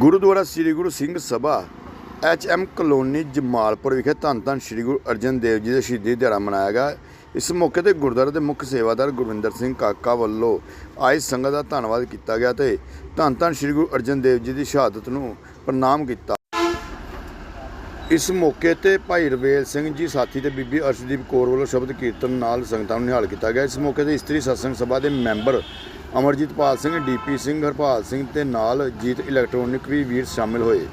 Gurdwara Sri Guru Singh Sabha H M colony Jamalpur ਵਿਖੇ ਧੰਨ ਧੰਨ ਸ੍ਰੀ ਗੁਰੂ ਅਰਜਨ ਦੇਵ ਜੀ ਦਾ ਸ਼ਹੀਦੀ ਦਿਹਾੜਾ ਮਨਾਇਆ ਗਿਆ। ਇਸ ਮੌਕੇ ਤੇ ਗੁਰਦੁਆਰੇ ਦੇ ਮੁੱਖ ਸੇਵਾਦਾਰ ਗੁਰਵਿੰਦਰ ਸਿੰਘ ਕਾਕਾ ਵੱਲੋਂ ਆਈ ਸੰਗਤ ਦਾ ਧੰਨਵਾਦ ਕੀਤਾ ਗਿਆ ਤੇ ਧੰਨ ਧੰਨ ਸ੍ਰੀ ਗੁਰੂ ਅਰਜਨ ਦੇਵ ਜੀ ਦੀ ਸ਼ਹਾਦਤ ਨੂੰ ਪ੍ਰਣਾਮ ਕੀਤਾ। ਇਸ ਮੌਕੇ ਤੇ ਭਾਈ ਰਵੇਲ ਸਿੰਘ ਜੀ, ਸਾਥੀ ਤੇ ਬੀਬੀ ਅਰਸ਼ਦੀਪ ਕੌਰ ਵੱਲੋਂ ਸ਼ਬਦ ਕੀਰਤਨ ਨਾਲ ਸੰਗਤਾਂ ਨੂੰ ਨਿਹਾਲ ਕੀਤਾ ਗਿਆ। ਇਸ ਮੌਕੇ ਤੇ ਇਸਤਰੀ ਸਤਸੰਗ ਸਭਾ ਦੇ member Amarjeetpal Singh D P Singh, Harpal Singh ਤੇ ਨਾਲ ਜੀਤ ਇਲੈਕਟ੍ਰੋਨਿਕ ਵੀ ਵੀਰ ਸ਼ਾਮਿਲ ਹੋਏ।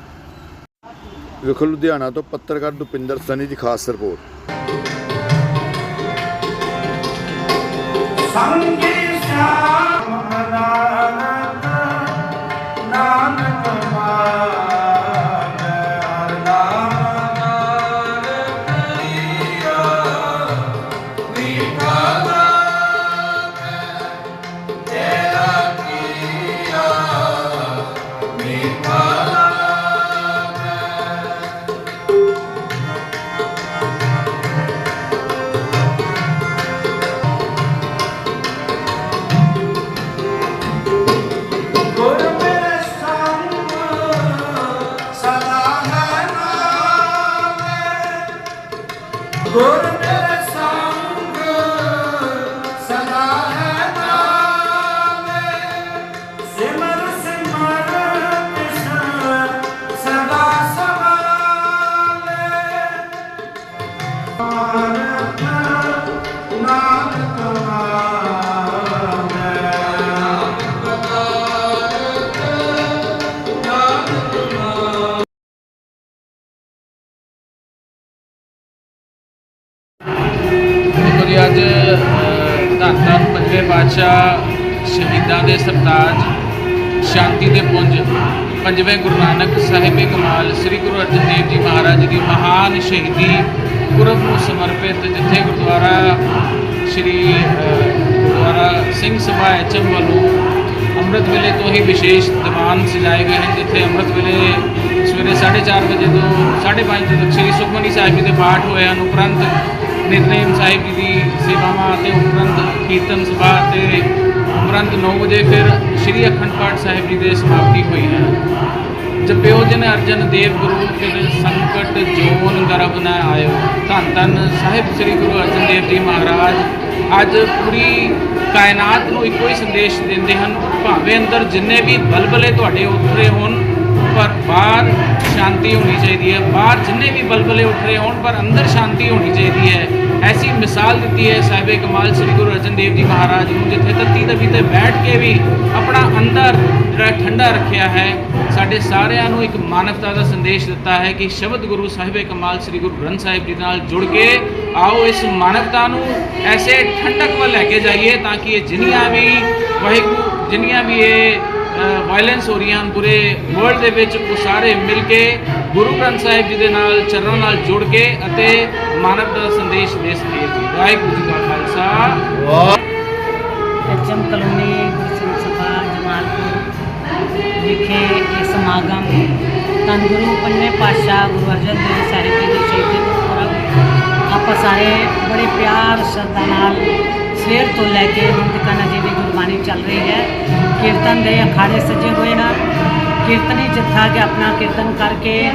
ਵਿਖੋ ਲੁਧਿਆਣਾ ਤੋਂ ਪੱਤਰਕਾਰ ਦੁਪਿੰਦਰ ਸਨੀ ਦੀ ਖਾਸ ਰਿਪੋਰਟ। ਸੰਗੇ ਸ਼ਾਮ ਨਾਨਕ ਗੁਰ ਪਾਤਸ਼ਾਹ ਸ਼ਹੀਦਾਂ ਦੇ ਸਰਤਾਜ ਸ਼ਾਂਤੀ ਦੇ ਪੁੰਜ ਪੰਜਵੇਂ ਗੁਰੂ ਨਾਨਕ ਸਾਹਿਬੇ ਕਮਾਲ ਸ੍ਰੀ ਗੁਰੂ ਅਰਜਨ ਦੇਵ ਜੀ ਮਹਾਰਾਜ ਦੀ ਮਹਾਨ ਸ਼ਹੀਦੀ ਪੁਰਬ ਨੂੰ ਸਮਰਪਿਤ ਜਿੱਥੇ ਗੁਰਦੁਆਰਾ ਸ੍ਰੀ ਗੁਰਦੁਆਰਾ ਸਿੰਘ ਸਭਾ ਐਚਐਮ ਵੱਲੋਂ ਅੰਮ੍ਰਿਤ ਵੇਲੇ ਤੋਂ ਹੀ ਵਿਸ਼ੇਸ਼ ਦੀਵਾਨ ਸਜਾਏ ਗਏ ਹਨ, ਜਿੱਥੇ ਅੰਮ੍ਰਿਤ ਵੇਲੇ ਸਵੇਰੇ 4:30 ਵਜੇ ਤੋਂ 5:30 ਵਜੇ ਤੱਕ ਸ੍ਰੀ ਸੁਖਮਨੀ ਸਾਹਿਬ ਜੀ ਦੇ ਪਾਠ ਹੋਏ ਹਨ। ਉਪਰੰਤ ਨਿਤਨੇਮ ਸਾਹਿਬ ਜੀ ਦੀ ਸੇਵਾਵਾਂ ਅਤੇ ਉਪਰੰਤ ਕੀਰਤਨ ਸਭਾ ਅਤੇ ਉਪਰੰਤ 9 ਵਜੇ ਫਿਰ ਸ੍ਰੀ ਅਖੰਡ ਪਾਠ ਸਾਹਿਬ ਜੀ ਦੇ ਸਮਾਪਤੀ ਹੋਈ ਹੈ। ਜਪਿਓ ਜਨ ਅਰਜਨ ਦੇਵ ਗੁਰੂ ਫਿਰ ਸੰਕਟ ਜੋਨ ਗਰਭ ਨਾ ਆਇਓ। ਧੰਨ ਧੰਨ ਸਾਹਿਬ ਸ੍ਰੀ ਗੁਰੂ ਅਰਜਨ ਦੇਵ ਜੀ ਮਹਾਰਾਜ, ਅੱਜ ਪੂਰੀ ਕਾਇਨਾਤ ਨੂੰ ਇੱਕੋ ਹੀ ਸੰਦੇਸ਼ ਦਿੰਦੇ ਹਨ, ਭਾਵੇਂ ਅੰਦਰ ਜਿੰਨੇ ਵੀ ਬਲਬਲੇ ਤੁਹਾਡੇ ਉੱਠ ਰਹੇ ਹੋਣ ਪਰ ਬਾਹਰ ਸ਼ਾਂਤੀ ਹੋਣੀ ਚਾਹੀਦੀ ਹੈ। ਬਾਹਰ ਜਿੰਨੇ ਵੀ ਬਲਬਲੇ ਉੱਠ ਰਹੇ ਹੋਣ, ਪਰ ਅੰਦਰ ਸ਼ਾਂਤੀ ਹੋਣੀ ਚਾਹੀਦੀ ਹੈ। ਐਸੀ ਮਿਸਾਲ ਦਿੱਤੀ ਹੈ ਸਾਹਿਬੇ ਕਮਾਲ ਸ੍ਰੀ ਗੁਰੂ ਅਰਜਨ ਦੇਵ ਜੀ ਮਹਾਰਾਜ ਨੂੰ, ਜਿੱਥੇ ਤੱਤੀ ਤਵੀ ਤੇ ਬੈਠ ਕੇ ਵੀ ਆਪਣਾ ਅੰਦਰ ਜਿਹੜਾ ਠੰਡਾ ਰੱਖਿਆ ਹੈ, ਸਾਡੇ ਸਾਰਿਆਂ ਨੂੰ ਇੱਕ ਮਾਨਵਤਾ ਦਾ ਸੰਦੇਸ਼ ਦਿੱਤਾ ਹੈ ਕਿ ਸ਼ਬਦ ਗੁਰੂ ਸਾਹਿਬੇ ਕਮਾਲ ਸ੍ਰੀ ਗੁਰੂ ਗ੍ਰੰਥ ਸਾਹਿਬ ਜੀ ਨਾਲ ਜੁੜ ਕੇ ਆਓ, ਇਸ ਮਾਨਵਤਾ ਨੂੰ ਐਸੇ ਠੰਡਕ ਵੱਲ ਲੈ ਕੇ ਜਾਈਏ, ਤਾਂ ਕਿ ਇਹ ਜਿੰਨੀਆਂ ਵੀ ਵਾਹਿਗੁਰੂ, ਜਿੰਨੀਆਂ ਵੀ ਇਹ ਵਾਇਲੈਂਸ ਹੋ ਰਹੀਆਂ ਹਨ ਪੂਰੇ ਵਰਲਡ ਦੇ ਵਿੱਚ, ਉਹ ਸਾਰੇ ਮਿਲ ਕੇ ਗੁਰੂ ਗ੍ਰੰਥ ਸਾਹਿਬ ਜੀ ਦੇ ਨਾਲ, ਚਰਨਾਂ ਨਾਲ ਜੁੜ ਕੇ ਅਤੇ ਮਾਨਵਤਾ ਦਾ ਸੰਦੇਸ਼ ਦੇ ਸਕੀਏ ਜੀ ਵਾਹਿਗੁਰੂ ਜੀ ਕਾ ਖਾਲਸਾ। ਐਚਐਮ ਕਲੋਨੀ ਗੁਰਸਿੰਘ ਸਭਾ ਜਮਾਲਪੁਰ ਵਿਖੇ ਇਹ ਸਮਾਗਮ ਧੰਨ ਗੁਰੂ ਪੰਜਵੇਂ ਪਾਤਸ਼ਾਹ ਗੁਰੂ ਅਰਜਨ ਦੇਵ ਸਾਹਿਬ ਜੀ ਦੇ ਸ਼ਹੀਦੀ ਗੁਰਪੁਰਬ ਆਪਾਂ ਸਾਰੇ ਬੜੇ ਪਿਆਰ, ਸ਼ਰਧਾ ਨਾਲ ਸਵੇਰ ਤੋਂ ਲੈ ਕੇ ਹੁਣ ਤੱਕ ਅਜੇ ਵੀ ਗੁਰਬਾਣੀ ਚੱਲ ਰਹੀ ਹੈ। ਕੀਰਤਨ ਦੇ ਅਖਾੜੇ ਸਜੇ ਹੋਏ ਹਨ ਕੀਰਤਨੀ ਜੱਥਾ ਕੇ ਆਪਣਾ ਕੀਰਤਨ ਕਰਕੇ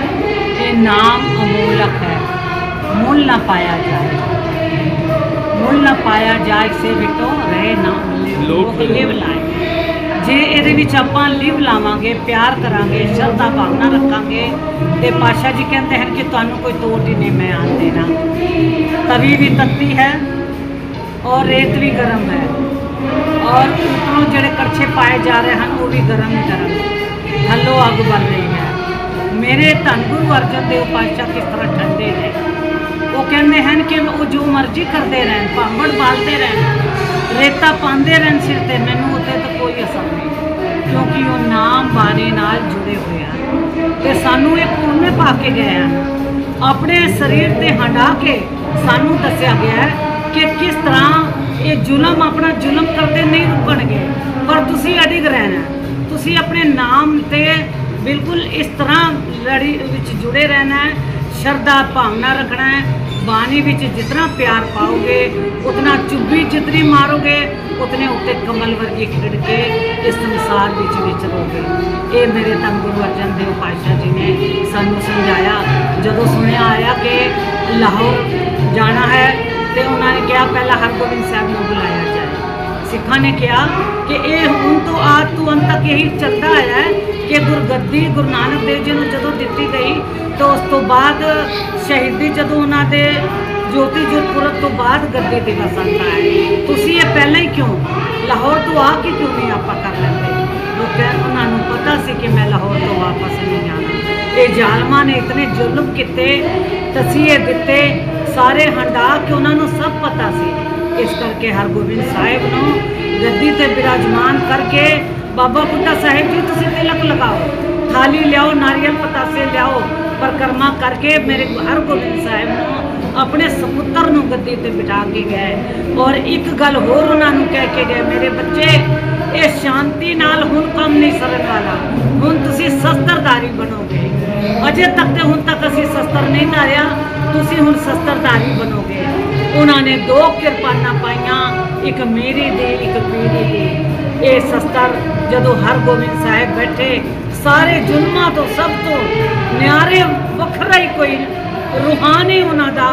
ਇਹ ਨਾਮ ਅਮੋਲਕ ਹੈ। ਮੁੱਲ ਨਾ ਪਾਇਆ ਜਾਏ। ਮੁੱਲ ਨਾ ਪਾਇਆ ਜਾਏ ਸੇ ਵਿਟੋ ਰਹੇ ਨਾ ਲੋਕ ਲਿਵ ਲਾਏ ਜੇ ਇਹਦੇ ਵਿੱਚ ਆਪਾਂ ਲਿਵ ਲਾਵਾਂਗੇ ਪਿਆਰ ਕਰਾਂਗੇ ਸ਼ਰਧਾ ਭਾਵਨਾ ਰੱਖਾਂਗੇ ਤੇ ਪਾਸ਼ਾ ਜੀ ਕਹਿੰਦੇ ਹਨ ਕਿ ਤੁਹਾਨੂੰ ਕੋਈ ਤੋੜ ਹੀ ਨਹੀਂ ਮੈਂ ਆਣ ਦੇਣਾ। ਤਵੀ ਵੀ ਤੱਤੀ ਹੈ। ਔਰ ਰੇਤ ਵੀ ਗਰਮ ਹੈ। ਔਰ ਉੱਪਰੋਂ ਜਿਹੜੇ ਕੜਛੇ ਪਾਏ ਜਾ ਰਹੇ ਹਨ, ਉਹ ਵੀ ਗਰਮ ਹੀ ਗਰਮ ਥੱਲੋਂ ਅੱਗ ਬਲ ਰਹੀ ਹੈ। ਮੇਰੇ ਧੰਨ ਗੁਰੂ ਅਰਜਨ ਦੇਵ ਪਾਤਸ਼ਾਹ ਕਿਸ ਤਰ੍ਹਾਂ ਠੰਡੇ ਨੇ। ਉਹ ਕਹਿੰਦੇ ਹਨ ਕਿ ਉਹ ਜੋ ਮਰਜ਼ੀ ਕਰਦੇ ਰਹਿਣ, ਭਾਂਬੜ ਬਾਲਦੇ ਰਹਿਣ, ਰੇਤਾ ਪਾਉਂਦੇ ਰਹਿਣ ਸਿਰ ਤੇ, ਮੈਨੂੰ ਉੱਤੇ ਤਾਂ ਕੋਈ ਅਸਰ ਨਹੀਂ। ਕਿਉਂਕਿ ਉਹ ਨਾਮ ਬਾਣੀ ਨਾਲ ਜੁੜੇ ਹੋਏ ਹਨ। ਤੇ ਸਾਨੂੰ ਇਹ ਪੂਰਨੇ ਪਾ ਕੇ ਗਏ ਹਨ। ਆਪਣੇ ਸਰੀਰ ਤੇ ਹੰਡਾ ਕੇ ਸਾਨੂੰ ਦੱਸਿਆ ਗਿਆ ਹੈ ਕਿ ਕਿਸ ਇਹ ਜ਼ੁਲਮ ਆਪਣਾ ਜ਼ੁਲਮ ਕਰਦੇ ਨਹੀਂ ਰੁਕਣਗੇ। ਪਰ ਤੁਸੀਂ ਅਡਿਗ ਰਹਿਣਾ ਤੁਸੀਂ ਆਪਣੇ ਨਾਮ ਤੇ ਬਿਲਕੁਲ ਇਸ ਤਰ੍ਹਾਂ ਲੜੀ ਵਿੱਚ ਜੁੜੇ ਰਹਿਣਾ ਹੈ। ਸ਼ਰਧਾ ਭਾਵਨਾ ਰੱਖਣਾ ਹੈ। ਬਾਣੀ ਵਿੱਚ ਜਿਤਨਾ ਪਿਆਰ ਪਾਓਗੇ, ਉਤਨਾ ਚੁੱਭੀ ਜਿਤਨੀ ਮਾਰੋਗੇ, ਉਤਨੇ ਉੱਤੇ ਕਮਲ ਵਰਗੀ ਖਿੜ ਕੇ ਇਸ ਸੰਸਾਰ ਵਿੱਚ ਵਿਚਰੋਗੇ। ਇਹ ਮੇਰੇ ਧੰਨ ਗੁਰੂ ਅਰਜਨ ਦੇਵ ਪਾਤਸ਼ਾਹ ਜੀ ਨੇ ਸਾਨੂੰ ਸਮਝਾਇਆ। ਜਦੋਂ ਸੁਣਿਆ ਆਇਆ ਕਿ ਲਾਹੌਰ ਉਹਨਾਂ ਪਹਿਲਾਂ ਹਰਗੋਬਿੰਦ ਸਾਹਿਬ ਨੂੰ ਬੁਲਾਇਆ ਜਾਏ। ਸਿੱਖਾਂ ਨੇ ਕਿਹਾ ਕਿ ਇਹ ਹੁਣ ਤੋਂ ਆਦ ਤੋਂ ਅੰਤ ਤੱਕ ਇਹੀ ਚੱਲਦਾ ਆਇਆ ਹੈ ਕਿ ਗੁਰਗੱਦੀ ਗੁਰੂ ਨਾਨਕ ਦੇਵ ਜੀ ਨੂੰ ਜਦੋਂ ਦਿੱਤੀ ਗਈ, ਤਾਂ ਉਸ ਤੋਂ ਬਾਅਦ ਸ਼ਹੀਦੀ ਜਦੋਂ ਉਹਨਾਂ ਦੇ ਜੋਤੀ ਜੁਰਪੁਰਬ ਤੋਂ ਬਾਅਦ ਗੱਦੀ ਤੇ ਆਉਂਦਾ ਹੈ। ਤੁਸੀਂ ਇਹ ਪਹਿਲਾਂ ਹੀ ਕਿਉਂ? ਲਾਹੌਰ ਤੋਂ ਆ ਕੇ ਕਿਉਂ ਨਹੀਂ ਆਪਾਂ ਕਰ ਲੈਂਦੇ? ਉਹ ਉਹਨਾਂ ਨੂੰ ਪਤਾ ਸੀ ਕਿ ਮੈਂ ਲਾਹੌਰ ਤੋਂ ਵਾਪਸ ਨਹੀਂ ਜਾਣਾ। ਇਹ ਜ਼ਾਲਮਾਂ ਨੇ ਇਤਨੇ ਜ਼ੁਲਮ ਕੀਤੇ, ਤਸੀਹੇ ਦਿੱਤੇ ਸਾਰੇ ਹੰਡਾ ਕੇ ਉਹਨਾਂ ਨੂੰ ਸਭ ਪਤਾ ਸੀ। ਇਸ ਕਰਕੇ ਹਰਗੋਬਿੰਦ ਸਾਹਿਬ ਨੂੰ ਗੱਦੀ ਤੇ ਬਿਰਾਜਮਾਨ ਕਰਕੇ ਬਾਬਾ ਬੁੱਢਾ ਸਾਹਿਬ ਜੀ, ਤੁਸੀਂ ਤਿਲਕ ਲਗਾਓ, ਥਾਲੀ ਲਿਆਓ, ਨਾਰੀਅਲ ਪਤਾਸੇ ਲਿਆਓ, ਪਰਕਰਮਾ ਕਰਕੇ ਮੇਰੇ ਹਰਗੋਬਿੰਦ ਸਾਹਿਬ ਨੂੰ ਆਪਣੇ ਸਪੁੱਤਰ ਨੂੰ ਗੱਦੀ ਤੇ ਬਿਠਾ ਕੇ ਗਏ। ਔਰ ਇੱਕ ਗੱਲ ਹੋਰ ਉਹਨਾਂ ਨੂੰ ਕਹਿ ਕੇ ਗਏ, ਮੇਰੇ ਬੱਚੇ, ਇਹ ਸ਼ਾਂਤੀ ਨਾਲ ਹੁਣ ਕੰਮ ਨਹੀਂ ਸਰਨ ਵਾਲਾ। ਹੁਣ ਤੁਸੀਂ ਸ਼ਸਤਰਧਾਰੀ ਬਣੋਗੇ। ਅਜੇ ਤੱਕ ਤੇ ਹੁਣ ਤੱਕ ਅਸੀਂ ਸ਼ਸਤਰ ਨਹੀਂ ਧਾਰਿਆ। ਤੁਸੀਂ ਹੁਣ ਸ਼ਸਤਰਧਾਰੀ ਬਣੋਗੇ। ਉਹਨਾਂ ਨੇ ਦੋ ਕਿਰਪਾਨਾਂ ਪਾਈਆਂ, ਇੱਕ ਮੇਰੀ ਦੀ, ਇੱਕ ਪੀੜੀ ਦੀ। ਇਹ ਸ਼ਸਤਰ ਜਦੋਂ ਹਰਗੋਬਿੰਦ ਸਾਹਿਬ ਬੈਠੇ, ਸਾਰੇ ਜ਼ੁਲਮਾਂ ਤੋਂ ਸਭ ਤੋਂ ਨਿਆਰੇ, ਵੱਖਰਾ ਹੀ ਕੋਈ ਰੂਹਾਨੀ ਉਹਨਾਂ ਦਾ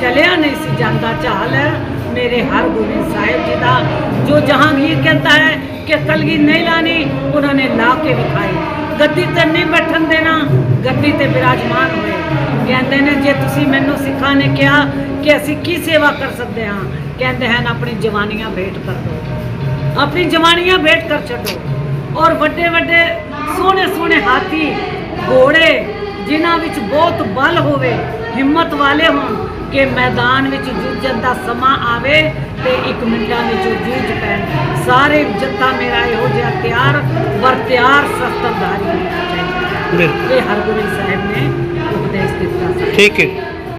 ਚਲਿਆ ਨਹੀਂ ਸੀ, ਜਾਂਦਾ ਚਾਲ ਹੈ। ਮੇਰੇ ਹਰਗੋਬਿੰਦ ਸਾਹਿਬ ਜੀ ਦਾ, ਜੋ ਜਹਾਂਗੀਰ ਕਹਿੰਦਾ ਹੈ ਕਿ ਕਲਗੀ ਨਹੀਂ ਲਾਣੀ, ਉਹਨਾਂ ਨੇ ਲਾ ਕੇ ਵਿਖਾਈ। ਗੱਦੀ ਤੇ ਨਹੀਂ ਬੈਠਣ ਦੇਣਾ, ਗੱਦੀ ਤੇ ਬਿਰਾਜਮਾਨ ਹੋਏ। ਕਹਿੰਦੇ ਨੇ ਜੇ ਤੁਸੀਂ ਮੈਨੂੰ ਸਿੱਖਾਂ ਨੇ ਕਿਹਾ ਕਿ ਅਸੀਂ ਕੀ ਸੇਵਾ ਕਰ ਸਕਦੇ ਹਾਂ ਕਹਿੰਦੇ ਹਨ ਆਪਣੀ ਜਵਾਨੀਆਂ ਭੇਟ ਕਰ ਦਿਓ ਆਪਣੀ ਜਵਾਨੀਆਂ ਭੇਟ ਕਰ ਛੱਡੋ। ਔਰ ਵੱਡੇ ਵੱਡੇ ਸੋਹਣੇ ਸੋਹਣੇ ਹਾਥੀ ਘੋੜੇ ਜਿਨ੍ਹਾਂ ਵਿੱਚ ਬਹੁਤ ਬਲ ਹੋਵੇ ਹਿੰਮਤ ਵਾਲੇ ਹੋਣ ਕਿ ਮੈਦਾਨ ਵਿੱਚ ਜੂਝਣ ਦਾ ਸਮਾਂ ਆਵੇ ਤੇ ਇੱਕ ਮਿੰਟਾਂ ਵਿੱਚ ਜੂਝ ਪੈਣ। ਸਾਰੇ ਜੱਤਾ ਮੇਰਾ ਇਹੋ ਜਿਹਾ ਤਿਆਰ ਵਰ ਤਿਆਰ ਬਿਲਕੁਲ। ਇਹ ਹਰਗੋਬਿੰਦ ਸਾਹਿਬ ਨੇ ਉਪਦੇਸ਼ ਦਿੱਤਾ ਸੀ ਠੀਕ ਹੈ।